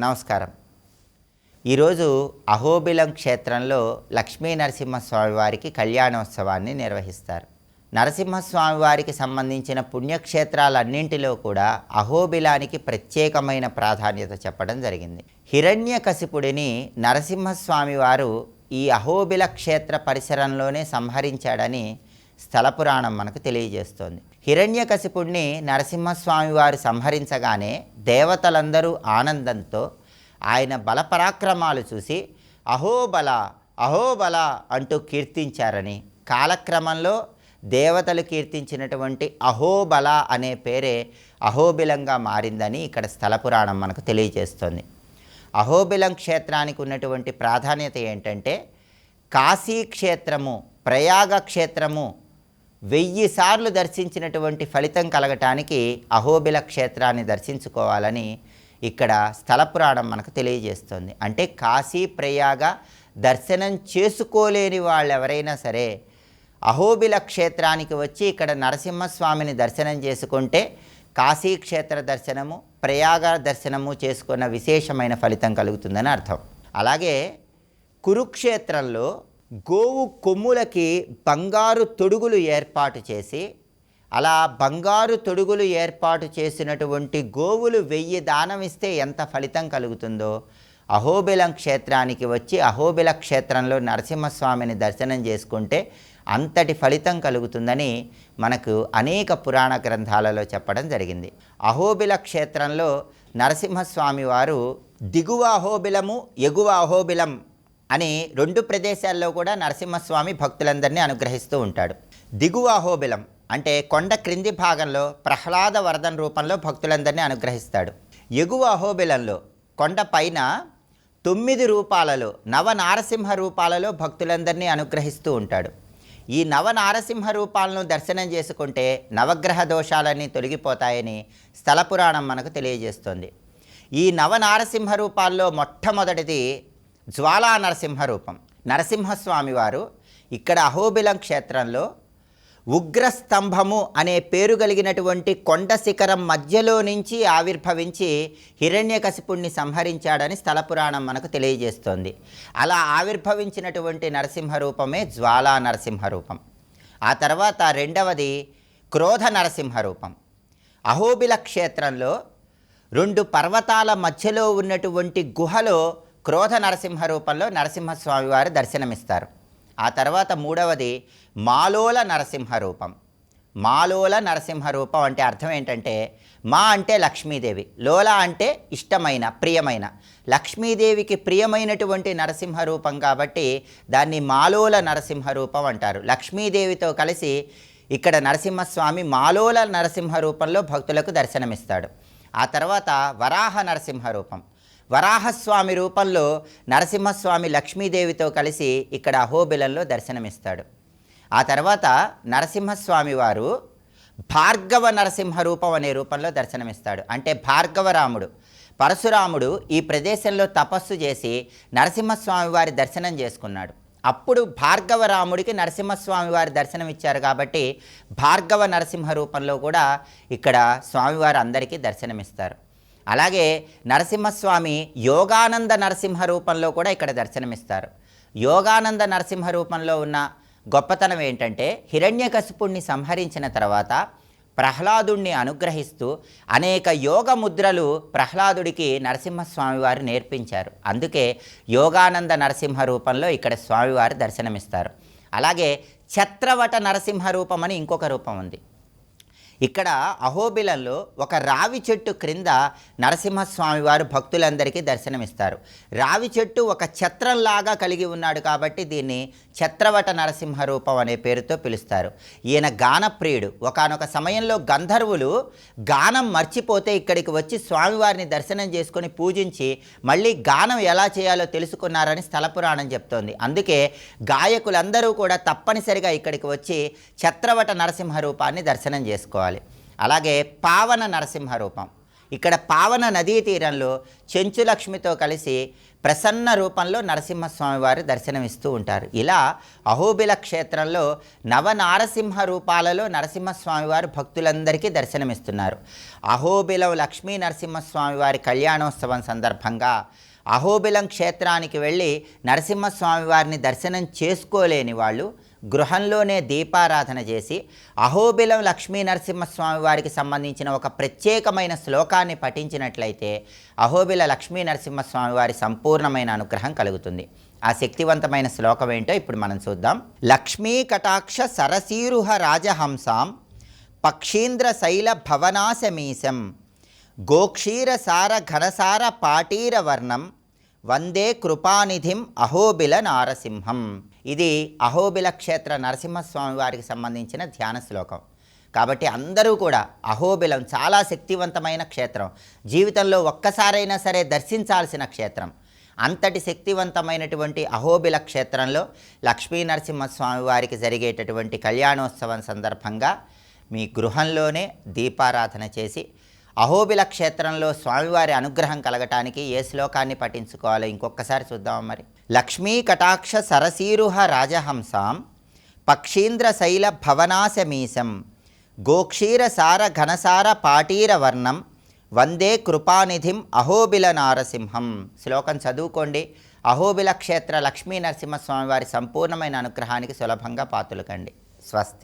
నమస్కారం. ఈరోజు అహోబిలం క్షేత్రంలో లక్ష్మీ నరసింహస్వామి వారికి కళ్యాణోత్సవాన్ని నిర్వహిస్తారు. నరసింహస్వామి వారికి సంబంధించిన పుణ్యక్షేత్రాలన్నింటిలో కూడా అహోబిలానికి ప్రత్యేకమైన ప్రాధాన్యత చెప్పడం జరిగింది. హిరణ్యకశిపుడిని నరసింహస్వామివారు ఈ అహోబిల క్షేత్ర పరిసరంలోనే సంహరించాడని స్థల పురాణం మనకు తెలియజేస్తోంది. హిరణ్యకశిపుణ్ణి నరసింహస్వామి వారు సంహరించగానే దేవతలందరూ ఆనందంతో ఆయన బలపరాక్రమాలు చూసి అహోబల అహోబల అంటూ కీర్తించారని. కాలక్రమంలో దేవతలు కీర్తించినటువంటి అహోబల అనే పేరే అహోబిలంగా మారిందని ఇక్కడ స్థల పురాణం మనకు తెలియజేస్తోంది. అహోబిలం క్షేత్రానికి ఉన్నటువంటి ప్రాధాన్యత ఏంటంటే కాశీ క్షేత్రము ప్రయాగ క్షేత్రము వెయ్యి సార్లు దర్శించినటువంటి ఫలితం కలగటానికి అహోబిల క్షేత్రాన్ని దర్శించుకోవాలని ఇక్కడ స్థల పురాణం మనకు తెలియజేస్తుంది. అంటే కాశీ ప్రయాగ దర్శనం చేసుకోలేని వాళ్ళు ఎవరైనా సరే అహోబిల క్షేత్రానికి వచ్చి ఇక్కడ నరసింహస్వామిని దర్శనం చేసుకుంటే కాశీ క్షేత్ర దర్శనము ప్రయాగ దర్శనము చేసుకున్న విశేషమైన ఫలితం కలుగుతుందని అర్థం. అలాగే కురుక్షేత్రంలో గోవు కొమ్ములకి బంగారు తొడుగులు ఏర్పాటు చేసి అలా బంగారు తొడుగులు ఏర్పాటు చేసినటువంటి గోవులు వెయ్యి దానం ఇస్తే ఎంత ఫలితం కలుగుతుందో అహోబిలం క్షేత్రానికి వచ్చి అహోబిల క్షేత్రంలో నరసింహస్వామిని దర్శనం చేసుకుంటే అంతటి ఫలితం కలుగుతుందని మనకు అనేక పురాణ గ్రంథాలలో చెప్పడం జరిగింది. అహోబిల క్షేత్రంలో నరసింహస్వామి వారు దిగువ అహోబిలము ఎగువ అహోబిలం అని రెండు ప్రదేశాల్లో కూడా నరసింహస్వామి భక్తులందరినీ అనుగ్రహిస్తూ ఉంటాడు. దిగువ అహోబిలం అంటే కొండ క్రింది భాగంలో ప్రహ్లాద వరదన రూపంలో భక్తులందరినీ అనుగ్రహిస్తాడు. ఎగువ అహోబిలంలో కొండ పైన తొమ్మిది రూపాలలో నవ నారసింహ రూపాలలో భక్తులందరినీ అనుగ్రహిస్తూ ఉంటాడు. ఈ నవ నారసింహ రూపాలను దర్శనం చేసుకుంటే నవగ్రహ దోషాలన్నీ తొలగిపోతాయని స్థల పురాణం మనకు తెలియజేస్తుంది. ఈ నవ నారసింహ రూపాల్లో మొట్టమొదటిది జ్వాలా నరసింహ రూపం నరసింహస్వామి వారు ఇక్కడ అహోబిలం క్షేత్రంలో ఉగ్రస్తంభము అనే పేరు కలిగినటువంటి కొండ శిఖరం మధ్యలో నుంచి ఆవిర్భవించి హిరణ్యకశిపుణ్ణి సంహరించాడని స్థల పురాణం మనకు తెలియజేస్తోంది. అలా ఆవిర్భవించినటువంటి నరసింహ రూపమే జ్వాలా నరసింహ రూపం ఆ తర్వాత రెండవది క్రోధ నరసింహ రూపం అహోబిల క్షేత్రంలో రెండు పర్వతాల మధ్యలో ఉన్నటువంటి గుహలో క్రోధ నరసింహ రూపంలో నరసింహస్వామి వారు దర్శనమిస్తారు. ఆ తర్వాత మూడవది మాలోల నరసింహ రూపం. మాలోల నరసింహ రూపం అంటే అర్థం ఏంటంటే మా అంటే లక్ష్మీదేవి లోల అంటే ఇష్టమైన ప్రియమైన. లక్ష్మీదేవికి ప్రియమైనటువంటి నరసింహ రూపం కాబట్టి దాన్ని మాలోల నరసింహ రూపం అంటారు. లక్ష్మీదేవితో కలిసి ఇక్కడ నరసింహస్వామి మాలోల నరసింహ రూపంలో భక్తులకు దర్శనమిస్తాడు. ఆ తర్వాత వరాహ నరసింహ రూపం. వరాహస్వామి రూపంలో నరసింహస్వామి లక్ష్మీదేవితో కలిసి ఇక్కడ అహోబిలంలో దర్శనమిస్తాడు. ఆ తర్వాత నరసింహస్వామి వారు భార్గవ నరసింహ రూపం అనే రూపంలో దర్శనమిస్తాడు. అంటే భార్గవరాముడు పరశురాముడు ఈ ప్రదేశంలో తపస్సు చేసి నరసింహస్వామి వారి దర్శనం చేసుకున్నాడు. అప్పుడు భార్గవరాముడికి నరసింహస్వామి వారి దర్శనం ఇచ్చారు కాబట్టి భార్గవ నరసింహ రూపంలో కూడా ఇక్కడ స్వామివారు అందరికీ దర్శనమిస్తారు. అలాగే నరసింహస్వామి యోగానంద నరసింహ రూపంలో కూడా ఇక్కడ దర్శనమిస్తారు. యోగానంద నరసింహ రూపంలో ఉన్న గొప్పతనం ఏంటంటే హిరణ్యకశిపుణ్ణి సంహరించిన తర్వాత ప్రహ్లాదుణ్ణి అనుగ్రహిస్తూ అనేక యోగ ముద్రలు ప్రహ్లాదుడికి నరసింహస్వామివారు నేర్పించారు. అందుకే యోగానంద నరసింహ రూపంలో ఇక్కడ స్వామివారు దర్శనమిస్తారు. అలాగే ఛత్రవట నరసింహ రూపం అని ఇంకొక రూపం ఉంది. ఇక్కడ అహోబిలలో ఒక రావి చెట్టు క్రింద నరసింహస్వామి వారు భక్తులందరికీ దర్శనమిస్తారు. రావి చెట్టు ఒక ఛత్రంలాగా కలిగి ఉన్నాడు కాబట్టి దీన్ని ఛత్రవట నరసింహ రూపం అనే పేరుతో పిలుస్తారు. ఈయన గానప్రియుడు. ఒకనొక సమయంలో గంధర్వులు గానం మర్చిపోతే ఇక్కడికి వచ్చి స్వామివారిని దర్శనం చేసుకొని పూజించి మళ్ళీ గానం ఎలా చేయాలో తెలుసుకున్నారని స్థల పురాణం చెప్తోంది. అందుకే గాయకులందరూ కూడా తప్పనిసరిగా ఇక్కడికి వచ్చి ఛత్రవట నరసింహ రూపాన్ని దర్శనం చేసుకోవాలి. అలాగే పావన నరసింహ రూపం ఇక్కడ పావన నదీ తీరంలో చెంచులక్ష్మితో కలిసి ప్రసన్న రూపంలో నరసింహస్వామివారి దర్శనమిస్తూ ఉంటారు. ఇలా అహోబిల క్షేత్రంలో నవనారసింహ రూపాలలో నరసింహస్వామివారు భక్తులందరికీ దర్శనమిస్తున్నారు. అహోబిలం లక్ష్మీ నరసింహస్వామివారి కళ్యాణోత్సవం సందర్భంగా అహోబిలం క్షేత్రానికి వెళ్ళి నరసింహస్వామివారిని దర్శనం చేసుకోలేని వాళ్ళు గృహంలోనే దీపారాధన చేసి అహోబిలం లక్ష్మీ నరసింహస్వామి వారికి సంబంధించిన ఒక ప్రత్యేకమైన శ్లోకాన్ని పఠించినట్లయితే అహోబిల లక్ష్మీ నరసింహస్వామి వారి సంపూర్ణమైన అనుగ్రహం కలుగుతుంది. ఆ శక్తివంతమైన శ్లోకం ఏంటో ఇప్పుడు మనం చూద్దాం. లక్ష్మీ కటాక్ష సరసీరుహ రాజహంసాం పక్షీంద్ర శైల భవనాశమీశం గోక్షీర సార ఘనసార పాటీర వర్ణం వందే కృపానిధిం అహోబిల నారసింహం. ఇది అహోబిల క్షేత్ర నరసింహస్వామి వారికి సంబంధించిన ధ్యాన శ్లోకం. కాబట్టి అందరూ కూడా అహోబిలం చాలా శక్తివంతమైన క్షేత్రం. జీవితంలో ఒక్కసారైనా సరే దర్శించాల్సిన క్షేత్రం. అంతటి శక్తివంతమైనటువంటి అహోబిల క్షేత్రంలో లక్ష్మీ నరసింహస్వామి వారికి జరిగేటటువంటి కళ్యాణోత్సవం సందర్భంగా మీ గృహంలోనే దీపారాధన చేసి అహోబిల క్షేత్రంలో స్వామివారి అనుగ్రహం కలగటానికి ఏ శ్లోకాన్ని పఠించుకోవాలో ఇంకొకసారి చూద్దాం మరి. లక్ష్మీ కటాక్ష సరసీరుహ రాజహంసాం పక్షీంద్ర శైల భవనాశమీశం గోక్షీర సార ఘనసార పాటీర వర్ణం వందే కృపానిధిం అహోబిల నారసింహం. శ్లోకం చదువుకోండి. అహోబిల క్షేత్ర లక్ష్మీ నరసింహస్వామివారి సంపూర్ణమైన అనుగ్రహానికి సులభంగా పాతులకండి. స్వస్తి.